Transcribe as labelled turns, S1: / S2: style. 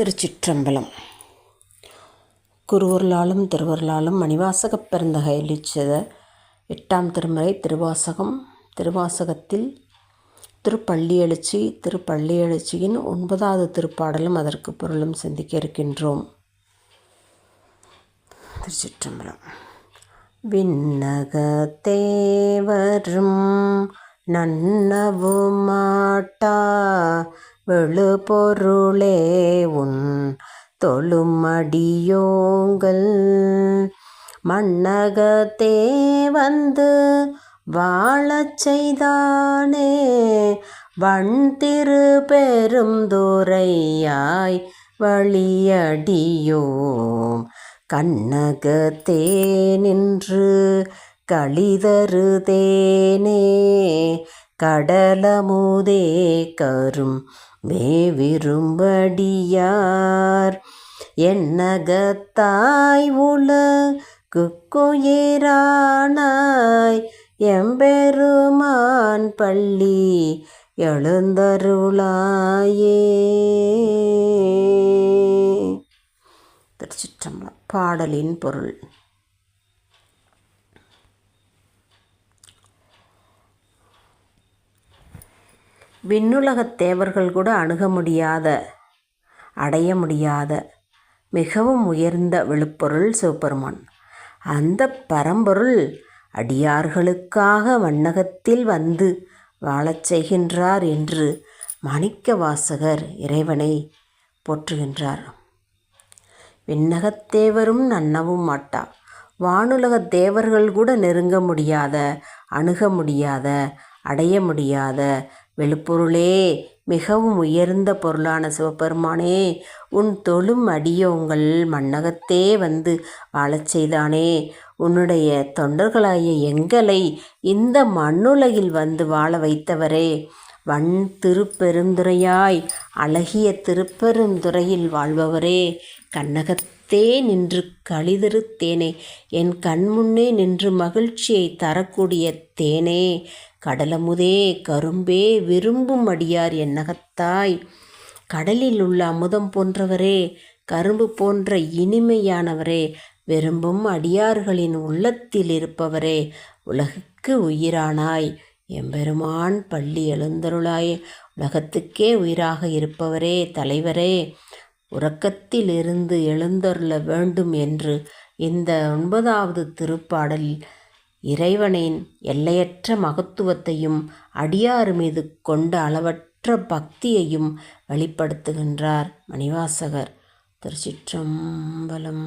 S1: திருச்சிற்றம்பலம். குருவர்களாலும் திருவர்களாலும் மணிவாசகப் பெருந்தகை எழுச்சத எட்டாம் திருமுறை திருவாசகம். திருவாசகத்தில் திருப்பள்ளி எழுச்சி திருப்பள்ளி எழுச்சியின் ஒன்பதாவது திருப்பாடலும் அதற்கு பொருளும் சிந்திக்க இருக்கின்றோம். திருச்சிற்றம்பலம். விண்ணக தேவரும் வெளு பொருளே உன் தொழுமடியோங்கள் மன்னகத்தே வந்து வாழச் செய்தானே வண் திரு பெருந்துரையாய் வழியடியோம். கண்ணகத்தே நின்று களிதருதேனே கடலமுதே கரும் மேவிரும்படியார். என்னகத்தாய் உலகுக்குயிரானாய் எம்பெருமான் பள்ளி எழுந்தருளாயே. திருச்சிற்றம்பலம் பாடலின் பொருள். விண்ணுலகத் தேவர்கள் கூட அணுக முடியாத அடைய முடியாத மிகவும் உயர்ந்த விழுப்பொருள் சிவபெருமான். அந்த பரம்பொருள் அடியார்களுக்காக வண்ணகத்தில் வந்து வாழச் செய்கின்றார் என்று மாணிக்க வாசகர் இறைவனை போற்றுகின்றார். விண்ணகத் தேவரும் நன்னவும் மாட்டா. வானுலகத் தேவர்கள் கூட நெருங்க முடியாத அணுக முடியாத அடைய முடியாத வெளிப்பொருளே மிகவும் உயர்ந்த பொருளான சிவபெருமானே உன் தொழும் அடியோங்கள் மண்ணகத்தே வந்து வாழச் செய்தானே. உன்னுடைய தொண்டர்களாய எங்களை இந்த மண்ணுலகில் வந்து வாழ வைத்தவரே. வன் திருப்பெருந்துறையாய் அழகிய திருப்பெருந்துறையில் வாழ்பவரே. கண்ணகத்தே நின்று களிதரு என் கண்முன்னே நின்று மகிழ்ச்சியை தரக்கூடிய தேனே. கடலமுதே கரும்பே விரும்பும் அடியார் என்னகத்தாய். கடலில் உள்ள அமுதம் போன்றவரே கரும்பு போன்ற இனிமையானவரே விரும்பும் அடியார்களின் உள்ளத்தில் இருப்பவரே உலகுக்கு உயிரானாய். எம்பெருமான் பள்ளி எழுந்தருளாய் உலகத்துக்கே உயிராக இருப்பவரே தலைவரே உறக்கத்தில் இருந்து எழுந்தருள வேண்டும் என்று இந்த ஒன்பதாவது திருப்பாடலில் இறைவனின் எல்லையற்ற மகத்துவத்தையும் அடியார் மீது கொண்ட அளவற்ற பக்தியையும் வெளிப்படுத்துகின்றார் மணிவாசகர். திருச்சிற்றம்பலம்.